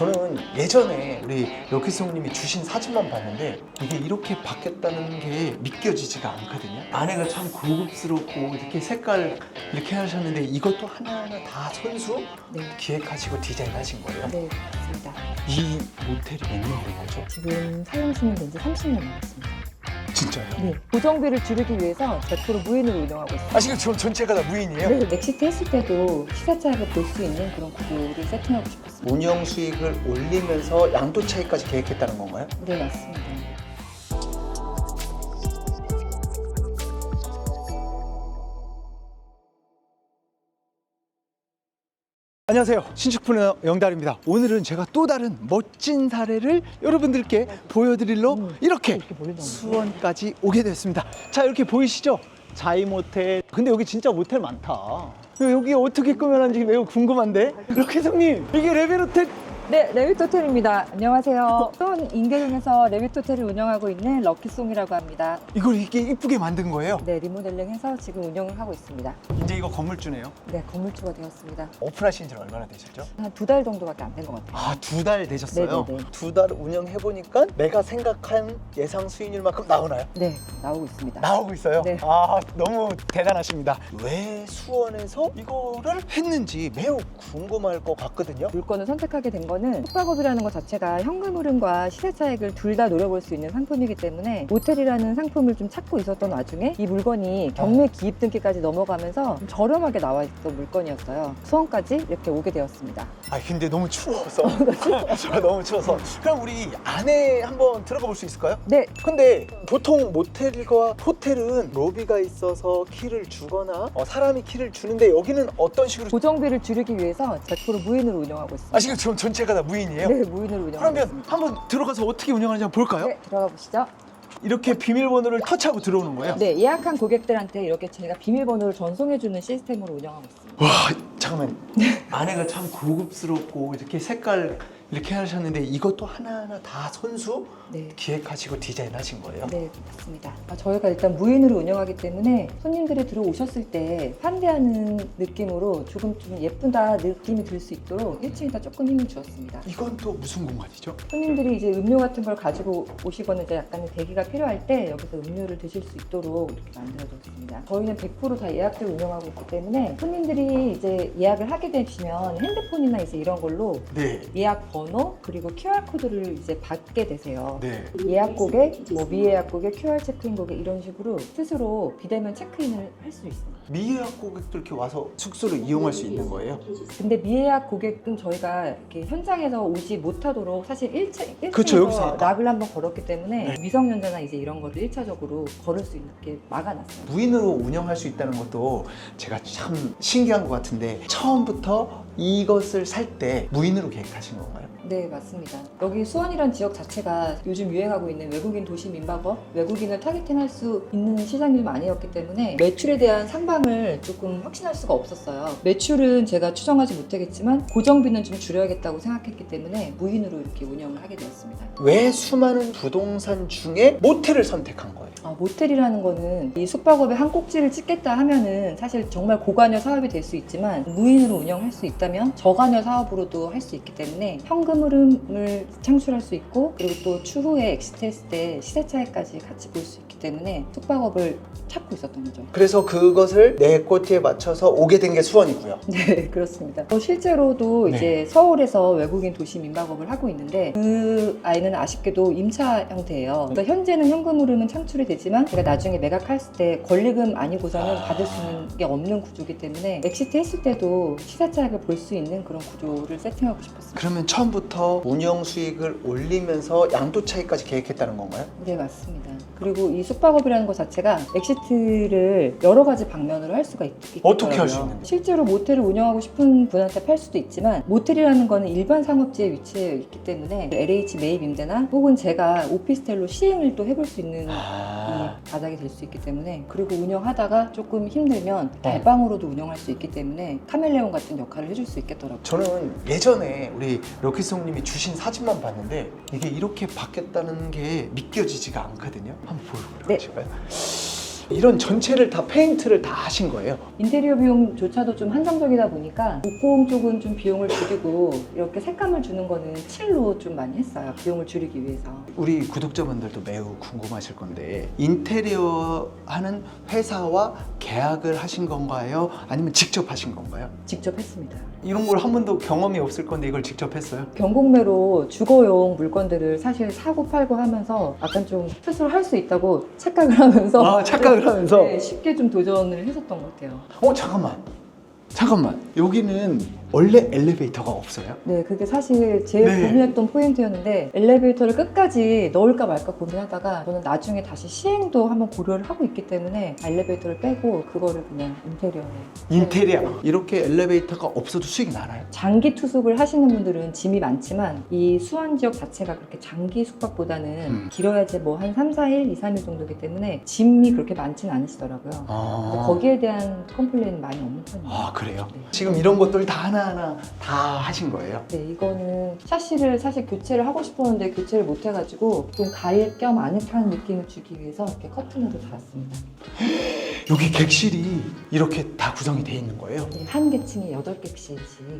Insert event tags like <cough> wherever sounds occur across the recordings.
저는 예전에 우리 럭키송님이 주신 사진만 봤는데 이게 이렇게 바뀌었다는 게 믿겨지지가 않거든요. 안에가 참 고급스럽고 이렇게 색깔 이렇게 하셨는데 이것도 하나하나 다 손수 네. 기획하시고 디자인하신 거예요. 네, 맞습니다. 이 모텔이 몇 년된 거죠? 지금 사용 중인 지 30년 넘었습니다. 진짜요? 네. 고정비를 줄이기 위해서 100% 무인으로 운영하고 있습니다. 아 지금 전 전체가 다 무인이에요? 네, 넥시트 했을 때도 시사 차익을 볼수 있는 그런 구조를 세팅하고 싶었습니다. 운영 수익을 올리면서 양도 차익까지 계획했다는 건가요? 네, 맞습니다. 안녕하세요. 신축프로 영달입니다. 오늘은 제가 또 다른 멋진 사례를 여러분들께 보여드리러 음, 이렇게. 수원까지 오게 됐습니다. 자 이렇게 보이시죠? 자이 모텔. 근데 여기 진짜 모텔 많다. 여기 어떻게 꾸며놨는지 매우 궁금한데? 이렇게 성님 이게 레벨 호텔 네, 레빗 호텔입니다. 안녕하세요. 수원 인계동에서 레빗 호텔을 운영하고 있는 럭키송이라고 합니다. 이걸 이렇게 이쁘게 만든 거예요 네, 리모델링해서 지금 운영을 하고 있습니다. 이제 이거 건물주네요 네, 건물주가 되었습니다. 오픈하신 지 얼마나 되셨죠? 한 두 달 정도밖에 안 된 것 같아요. 아 두 달 되셨어요? 네네네. 두 달 운영해 보니까 내가 생각한 예상 수익률만큼 나오나요? 네, 나오고 있습니다. 나오고 있어요. 네. 아 너무 대단하십니다. 왜 수원에서 이거를 했는지 매우 궁금할 것 같거든요. 물건을 선택하게 된 거는 숙박업이라는 것 자체가 현금 흐름과 시세 차익을 둘 다 노려볼 수 있는 상품이기 때문에 모텔이라는 상품을 좀 찾고 있었던 와중에 이 물건이 경매 기입 등기까지 넘어가면서 좀 저렴하게 나와 있던 물건이었어요. 수원까지 이렇게 오게 되었습니다. 아 근데 너무 추워서 <laughs> 저 너무 추워서 그럼 우리 안에 한번 들어가 볼 수 있을까요? 네, 근데 보통 모텔과 호텔은 로비가 있어서 키를 주거나 어, 사람이 키를 주는데 여기는 어떤 식으로? 고정비를 줄이기 위해서 100% 무인으로 운영하고 있습니다. 아 지금 전 전체가 다 무인이에요? 네, 무인으로 운영하고 그러면. 한번 들어가서 어떻게 운영하는지 한번 볼까요? 네, 들어가 보시죠. 이렇게 비밀번호를 터치하고 들어오는 거예요? 네, 예약한 고객들한테 이렇게 저희가 비밀번호를 전송해주는 시스템으로 운영하고 있습니다. 와 잠깐만 안에가 참 고급스럽고 이렇게 색깔 이렇게 하셨는데 이것도 하나하나 다 손수 네. 기획하시고 디자인하신 거예요? 네, 맞습니다. 아, 저희가 일단 무인으로 운영하기 때문에 손님들이 들어오셨을 때 환대하는 느낌으로 조금 좀 예쁘다 느낌이 들 수 있도록 1층에다 조금 힘을 주었습니다. 이건 또 무슨 공간이죠? 손님들이 이제 음료 같은 걸 가지고 오시거나 이제 약간의 대기가 필요할 때 여기서 음료를 드실 수 있도록 이렇게 만들어졌습니다. 저희는 100%다 예약제로 운영하고 있기 때문에 손님들이 이제 예약을 하게 되시면 핸드폰이나 이제 이런 걸로 네. 예약 번호 그리고 QR 코드를 이제 받게 되세요. 네. 예약 고객, 뭐 미예약 고객, QR 체크인 고객 이런 식으로 스스로 비대면 체크인을 할 수 있습니다. 미예약 고객들 이렇게 와서 숙소를 이용할 수 있는 거예요? 근데 미예약 고객은 저희가 이렇게 현장에서 오지 못하도록 사실 1차, 그쵸, 여기서 1층에서 락을 한번 걸었기 때문에 미성년자나 이제 이런 거를 1차적으로 걸을 수 있게 막아놨어요. 무인으로 운영할 수 있다는 것도 제가 참 신기한 것 같은데 처음부터 이것을 살 때 무인으로 계획하신 건가요? 네, 맞습니다. 여기 수원이란 지역 자체가 요즘 유행하고 있는 외국인 도시 민박업, 외국인을 타겟팅할 수 있는 시장이 아니었기 때문에 매출에 대한 상 방을 조금 확신할 수가 없었어요. 매출은 제가 추정하지 못하겠지만 고정비는 좀 줄여야겠다고 생각했기 때문에 무인으로 이렇게 운영을 하게 되었습니다. 왜 수많은 부동산 중에 모텔을 선택한 거예요? 아, 모텔이라는 거는 이 숙박업에 한 꼭지를 찍겠다 하면은 사실 정말 고관여 사업이 될 수 있지만 무인으로 운영할 수 있다면 저관여 사업으로도 할 수 있기 때문에 현금 흐름을 창출할 수 있고 그리고 또 추후에 엑시트했을 때 시세 차이까지 같이 볼 수 있기 때문에 숙박업을 찾고 있었던 거죠. 그래서 그것을 내 꼬티에 맞춰서 오게 된 게 수원이고요. <laughs> 네, 그렇습니다. 어, 실제로도 네. 이제 서울에서 외국인 도시 민박업을 하고 있는데 그 아이는 아쉽게도 임차 형태예요. 그러니까 현재는 현금 흐름은 창출이 되지만 제가 나중에 매각할 때 권리금 아니고서는 아. 받을 수 있는 게 없는 구조이기 때문에 엑시트 했을 때도 시세 차익을 볼 수 있는 그런 구조를 세팅하고 싶었습니다. 그러면 처음부터 운영 수익을 올리면서 양도 차익까지 계획했다는 건가요? 네, 맞습니다. 그리고 이 숙박업이라는 것 자체가 엑시트를 여러 가지 방면으로 할 수가 있, 있더라고요. 어떻게 할 수 있는데? 실제로 모텔을 운영하고 싶은 분한테 팔 수도 있지만 모텔이라는 거는 일반 상업지에 위치해 있기 때문에 LH 매입 임대나 혹은 제가 오피스텔로 시행을 또 해볼 수 있는 아. 이 바닥이 될 수 있기 때문에 그리고 운영하다가 조금 힘들면 네. 달방으로도 운영할 수 있기 때문에 카멜레온 같은 역할을 해줄 수 있겠더라고요. 저는 예전에 우리 럭키송님이 주신 사진만 봤는데 이게 이렇게 바뀌었다는 게 믿겨지지가 않거든요. 한번 네. 보여주실까요? 이런 전체를 다 페인트를 다 하신 거예요. 인테리어 비용조차도 좀 한정적이다 보니까 목공 쪽은 좀 비용을 줄이고 이렇게 색감을 주는 거는 칠로 좀 많이 했어요. 비용을 줄이기 위해서. 우리 구독자분들도 매우 궁금하실 건데 인테리어 하는 회사와 계약을 하신 건가요? 아니면 직접 하신 건가요? 직접 했습니다. 이런 걸 한 번도 경험이 없을 건데 이걸 직접 했어요? 경공매로 주거용 물건들을 사실 사고 팔고 하면서 약간 좀 스스로 할 수 있다고 <laughs> 착각을 하면서 아 착각을 하면서 네, 쉽게 좀 도전을 했었던 것 같아요. 어 잠깐만 잠깐만 여기는 원래 엘리베이터가 없어요? 네, 그게 사실 제일 네. 고민했던 포인트였는데 엘리베이터를 끝까지 넣을까 말까 고민하다가 저는 나중에 다시 시행도 한번 고려를 하고 있기 때문에 엘리베이터를 빼고 그거를 그냥 인테리어에 인테리어 이렇게 엘리베이터가 없어도 수익이 나나요? 장기 투숙을 하시는 분들은 짐이 많지만 이 수원 지역 자체가 그렇게 장기 숙박보다는 음. 길어야지 뭐 한 3, 4일, 2, 3일 정도이기 때문에 짐이 그렇게 많지는 않으시더라고요. 아, 거기에 대한 컴플레인은 많이 없는 편이에요. 아 그래요? 네. 지금 이런 것들 다 하나 하나 다 하신 거예요? 네, 이거는 샤시를 사실 교체를 하고 싶었는데 교체를 못 해가지고 좀 가일 겸 아늑한 느낌을 주기 위해서 이렇게 커튼으로 달았습니다. <gasps> 여기 객실이 이렇게 다 구성이 돼 있는 거예요? 네, 한 개층에 8개씩씩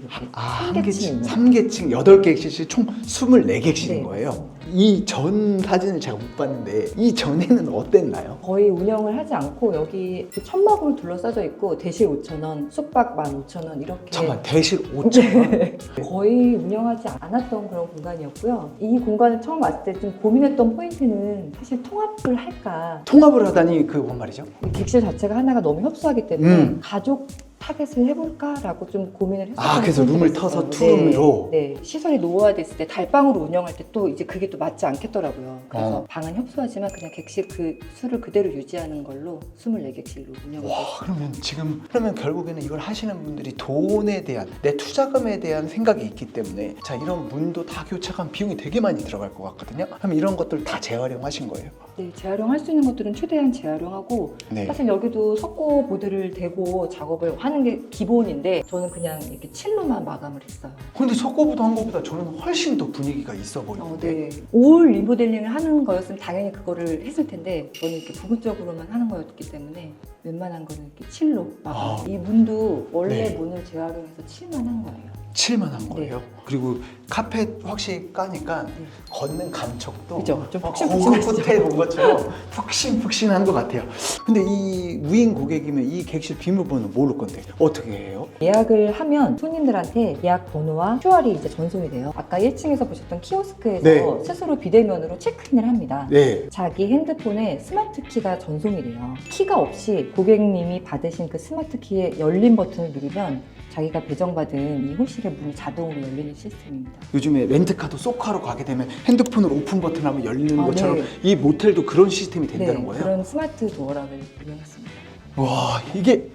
이렇게 아, 한 개층 있는 3개층, 8개씩 총 24개씩인 네, 거예요? 이 전 사진을 제가 못 봤는데 이 전에는 어땠나요? 거의 운영을 하지 않고 여기 천막으로 둘러싸져 있고 대실 5,000원, 숙박 15,000원 이렇게 잠깐 대실 5천원 거의 운영하지 않았던 그런 공간이었고요. 이 공간을 처음 왔을 때 좀 고민했던 포인트는 사실 통합을 할까. 통합을 하다니 그뭔 말이죠? 이 객실 자체가 하나가 너무 협소하기 때문에 음. 가족 타겟을 해볼까라고 좀 고민을 했었어요. 아, 그래서 룸을 터서 투룸으로? 네, 네. 시설이 노후화됐을 때 달방으로 운영할 때 또 이제 그게 또 맞지 않겠더라고요. 그래서 어. 방은 협소하지만 그냥 객실 그 수를 그대로 유지하는 걸로 24객실로 운영을 와 했어요. 그러면 지금 그러면 결국에는 이걸 하시는 분들이 돈에 대한 내 투자금에 대한 생각이 있기 때문에 자 이런 문도 다 교체하면 비용이 되게 많이 들어갈 것 같거든요. 그럼 이런 것들 다 재활용하신 거예요? 네, 재활용할 수 있는 것들은 최대한 재활용하고 네. 사실 여기도 석고 보드를 대고 작업을 하는 게 기본인데 저는 그냥 이렇게 칠로만 마감을 했어요. 근데 석고보다 한 거보다 저는 훨씬 더 분위기가 있어 어, 보이는데. 네. 올 리모델링을 하는 거였으면 당연히 그거를 했을 텐데 저는 이렇게 부분적으로만 하는 거였기 때문에 웬만한 거는 이렇게 칠로 마감. 아. 이 문도 원래 네. 문을 재활용해서 칠만 한 거예요. 칠만한 거예요. 그리고 카펫 확실히 까니까 네. 걷는 감촉도 그죠? 좀 어, 푹신푹신하시죠? 고급 호텔 온 것처럼 푹신푹신한 것 같아요. 근데 이 무인 고객이면 이 객실 비밀번호 모를 건데 어떻게 해요? 예약을 하면 손님들한테 예약 번호와 QR이 이제 전송이 돼요. 아까 1층에서 보셨던 키오스크에서 네. 스스로 비대면으로 체크인을 합니다. 네. 자기 핸드폰에 스마트 키가 전송이 돼요. 키가 없이 고객님이 받으신 그 스마트 키의 열림 버튼을 누르면 자기가 배정받은 이 호실의 문이 자동으로 열리는 시스템입니다. 요즘에 렌트카도 소카로 가게 되면 핸드폰으로 오픈 버튼 하면 열리는 아, 것처럼 네. 이 모텔도 그런 시스템이 된다는 네, 거예요? 그런 스마트 도어락을 운영했습니다. 와 이게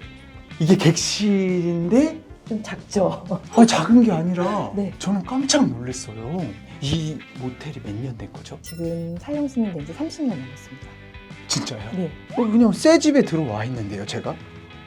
이게 객실인데 좀 작죠? 아, 작은 게 아니라 <laughs> 네. 저는 깜짝 놀랐어요. 이 모텔이 몇 년 된 거죠? 지금 사용 승인 된 지 30년 넘었습니다. 진짜요? 네. 어, 그냥 새 집에 들어와 있는데요, 제가?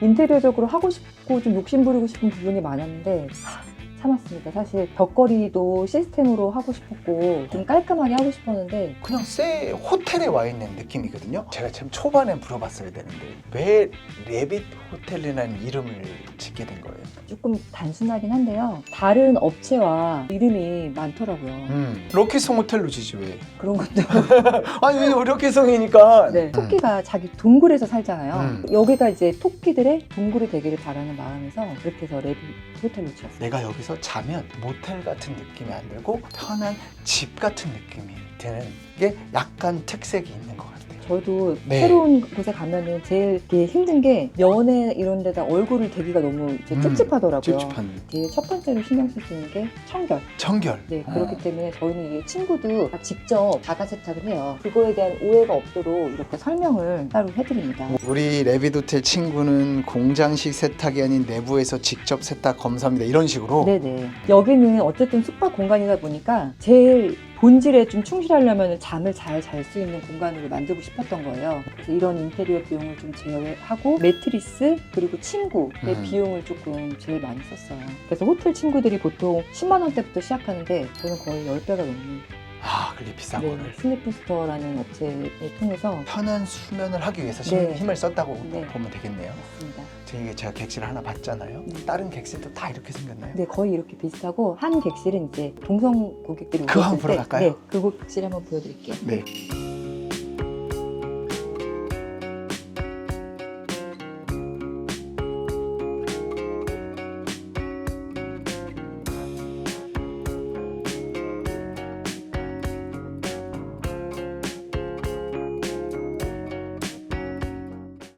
인테리어적으로 하고 싶 고좀 욕심 부리고 싶은 부분이 많았는데 하, 참았습니다. 사실 벽걸이도 시스템으로 하고 싶었고 좀 깔끔하게 하고 싶었는데 그냥 새 호텔에 와 있는 느낌이거든요. 제가 참 초반에 물어봤어야 되는데 왜 레빗 호텔이라는 이름을 짓게 된 거예요? 조금 단순하긴 한데요. 다른 업체와 이름이 많더라고요. 음, 럭키송 호텔로 지지 왜? 그런 것도 <laughs> 아니 왜 럭키송이니까. 네. 토끼가 자기 동굴에서 살잖아요. 음. 여기가 이제 토끼들의 동굴이 되기를 바라는 마음에서 그렇게 해서 레비 호텔로 지었어요. 내가 여기서 자면 모텔 같은 느낌이 안 들고 편한 집 같은 느낌이 드는 게 약간 특색이 있는 것 같아요. 저도 네. 새로운 곳에 가면은 제일 힘든 게 면에 이런 데다 얼굴을 대기가 너무 이제 음, 찝찝하더라고요. 찝찝한 제일 첫 번째로 신경 쓸수 있는 게 청결. 청결. 네, 어. 그렇기 때문에 저희는 이 친구도 다 직접 자가 세탁을 해요. 그거에 대한 오해가 없도록 이렇게 설명을 따로 해드립니다. 우리 레비도텔 친구는 공장식 세탁이 아닌 내부에서 직접 세탁 검사합니다. 이런 식으로. 네네. 여기는 어쨌든 숙박 공간이다 보니까 제일 본질에 좀 충실하려면 잠을 잘 잘 수 있는 공간으로 만들고 싶었던 거예요. 그래서 이런 인테리어 비용을 좀 제외하고 매트리스 그리고 침구의 음. 비용을 조금 제일 많이 썼어요. 그래서 호텔 친구들이 보통 10만 원대부터 시작하는데 저는 거의 10배가 넘는 아, 그게 비싼 네, 거를. 슬리프스터라는 업체를 통해서 편한 수면을 하기 위해서 힘- 네. 힘을 썼다고 네. 보면 되겠네요. 맞습니다. 제가 제가 객실을 하나 봤잖아요. 네. 다른 객실도 다 이렇게 생겼나요? 네, 거의 이렇게 비슷하고 한 객실은 이제 동성 고객들이 그거 오셨을 한번 보러 때 갈까요? 네, 그 객실 한번 보여드릴게요. 네.